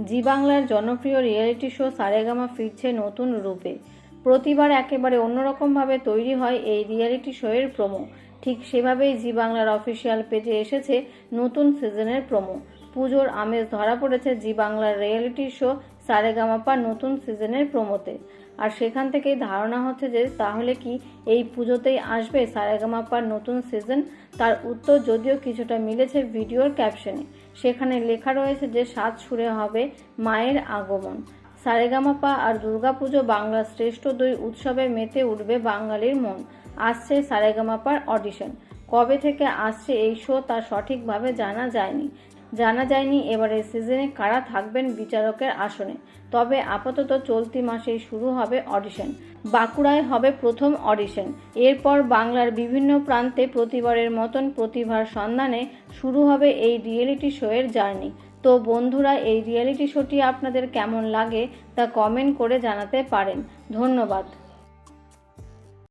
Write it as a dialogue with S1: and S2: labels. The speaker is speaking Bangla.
S1: জি বাংলার জনপ্রিয় রিয়েলিটি শো সারেগামা ফিরছে নতুন রূপে। প্রতিবার একেবারে অন্যরকমভাবে তৈরি হয় এই রিয়েলিটি শোয়ের প্রোমো ঠিক সেভাবেই জি বাংলার অফিসিয়াল পেজে এসেছে নতুন সিজনের প্রোমো পুজোর আমেজ ধরা পড়েছে জি বাংলার রিয়েলিটি শো সারেগামাপার নতুন সিজনের প্রোমোতে। আর সেখান থেকেই ধারণা হচ্ছে যে তাহলে কি এই পুজোতেই আসবে সারেগামাপার নতুন সিজন? তার উত্তর যদিও কিছুটা মিলেছে ভিডিওর ক্যাপশনে। সেখানে লেখা রয়েছে যে সাত সুরে হবে মায়ের আগমন। সারেগামাপা আর দুর্গাপুজো বাংলার শ্রেষ্ঠ দুই উৎসবে মেতে উঠবে বাঙালির মন। আসছে সারেগামাপার অডিশন। কবে থেকে আসছে এই শো তা সঠিকভাবে জানা যায়নি। জানা যায়নি এবারের সিজনে কারা থাকবেন বিচারকের আসনে। তবে আপাতত চলতি মাসেই শুরু হবে অডিশন। বাঁকুড়ায় হবে প্রথম অডিশন। এরপর বাংলার বিভিন্ন প্রান্তে প্রতিবারের মতন প্রতিভার সন্ধানে শুরু হবে এই রিয়েলিটি শোয়ের জার্নি। তো বন্ধুরা, এই রিয়েলিটি শোটি আপনাদের কেমন লাগে তা কমেন্ট করে জানাতে পারেন। ধন্যবাদ।